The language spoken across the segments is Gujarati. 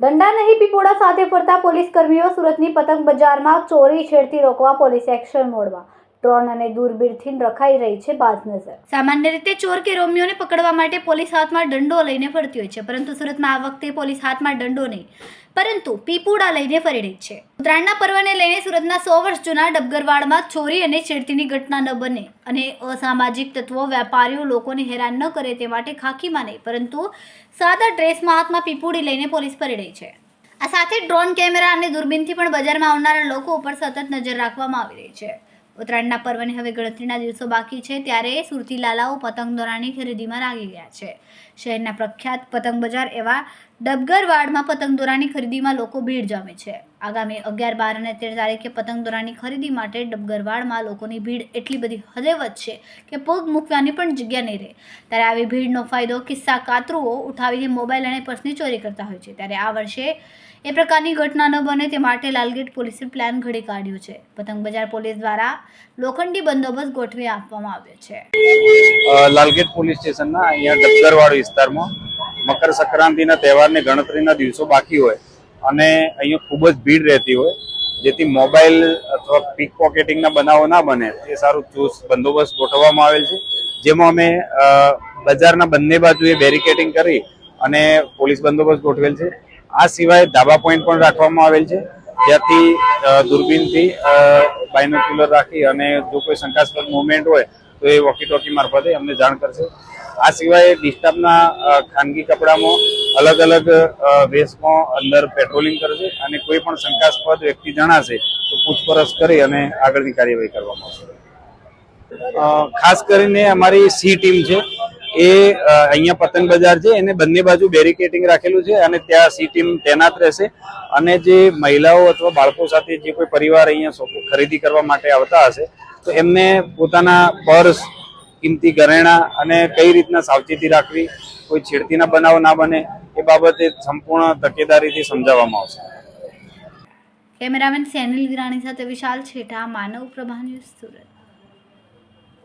દંડા નહીં પીપોડા સાથે ફરતા પોલીસ કર્મીઓ સુરતની પતંગ બજારમાં ચોરી છેડતી રોકવા પોલીસ એક્શન મોડમાં. ડ્રોન અને દૂરબીરથી રખાઈ રહી છે બાજ નજર. સામાન્ય રીતે ચોર કે રોમિયોને પકડવા માટે પોલીસ હાથમાં દંડો લઈને ફરતી હોય છે, પરંતુ સુરતમાં આ વખતે પોલીસ હાથમાં દંડો નહીં. પરંતુ પીપુડા લઈને ફરી રહી છે. ઉત્તરાયણના પર્વને લઈને સુરતના સો વર્ષ જૂના ડબગરવાડમાં ચોરી અને છેડતીની ઘટના ન બને અને અસામાજિક તત્વો, વેપારીઓ લોકોને હેરાન ન કરે તે માટે ખાખીમાં નહીં, પરંતુ સાદા ડ્રેસમાં હાથમાં પીપુડી લઈને પોલીસ ફરી રહી છે. આ સાથે ડ્રોન કેમેરા અને દૂરબીનથી પણ બજારમાં આવનારા લોકો ઉપર સતત નજર રાખવામાં આવી રહી છે. ઉત્તરાયણના પર્વને હવે ગણતરીના દિવસો બાકી છે ત્યારે સુરતી લાલાઓ પતંગ દોરાની ખરીદીમાં લાગી ગયા છે. શહેરના પ્રખ્યાત પતંગ બજાર એવા ડબગરવાડમાં પતંગ દોરાની ખરીદીમાં લોકો ભીડ જમે છે. આગામી અગિયાર, બાર અને તેર તારીખે પતંગ દોરાની ખરીદી માટે ડબગરવાડમાં લોકોની ભીડ એટલી બધી હદે વધશે કે પગ મૂકવાની પણ જગ્યા નહીં રહે. ત્યારે આવી ભીડનો ફાયદો કિસ્સા કાતરુઓ ઉઠાવીને મોબાઈલ અને પર્સની ચોરી કરતા હોય છે. ત્યારે આ વર્ષે એ પ્રકારની ઘટના ન બને તે માટે લાલગેટ પોલીસે પ્લાન ઘડી કાઢ્યો છે. પતંગ બજાર પોલીસ દ્વારા લોખંડી બંદોબસ્ત ગોઠવી આપવામાં આવ્યો છે. લાલગેટ પોલીસ સ્ટેશનના અહીંયા ડબગરવાડ વિસ્તારમાં મકર સંક્રાંતિના તહેવારની ગણતરીના દિવસો બાકી હોય. અને અહીંયા ખૂબ જ ભીડ રહેતી હોય, જેથી મોબાઈલ અથવા પીક પોકેટિંગના બનાવો ના બને, એ સારું ચુસ્ત બંદોબસ્ત ગોઠવવામાં આવેલ છે. જેમાં અમે બજારના બંને બાજુએ બેરિકેડિંગ કરી અને પોલીસ બંદોબસ્ત ગોઠવેલ છે. આ સિવાય ધાબા પોઈન્ટ પણ રાખવામાં આવેલ છે, જ્યાંથી દૂરબીનથી બાયનોક્યુલર રાખી અને જો કોઈ શંકાસ્પદ મુવમેન્ટ હોય, તો એ વોકી ટોકી મારફતે અમને જાણ કરશે. આ સિવાય ડિસ્ટર્બના ખાનગી કપડામાં અલગ અલગ વેશમાં અંદર પેટ્રોલિંગ કરશે અને કોઈ પણ શંકાસ્પદ વ્યક્તિ જણાશે તો પૂછપરછ કરી અને આગળની કાર્યવાહી કરવામાં આવશે. ખાસ કરીને અમારી સી ટીમ છે, એ અહીંયા પતંગ બજાર છે, એને બંને બાજુ બેરિકેટિંગ રાખેલું છે અને ત્યાં સી ટીમ તૈનાત રહેશે અને જે મહિલાઓ અથવા બાળકો સાથે જે કોઈ પરિવાર અહીંયા ખરીદી કરવા માટે આવતા હશે, તો એમને પોતાના પર્સ, કિંમતી ઘરેણા અને કઈ રીતના સાવચેતી રાખવી, કોઈ છેડતીના બનાવ ના બને એ બાબતે સંપૂર્ણ તકેદારીથી સમજાવવામાં આવશે. કેમેરામેન સેનિલ વિરાણી સાથે વિશાલ છેઠા માનવ પ્રભા ન્યૂઝ સુરત.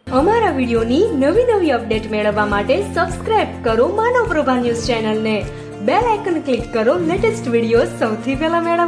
અમારા વિડીયોની નવી નવી અપડેટ મેળવવા માટે સબસ્ક્રાઇબ કરો માનવ પ્રભા ન્યૂઝ ચેનલને. બેલ આઇકન ક્લિક કરો લેટેસ્ટ વીડિયો સૌથી પહેલા મેળવવા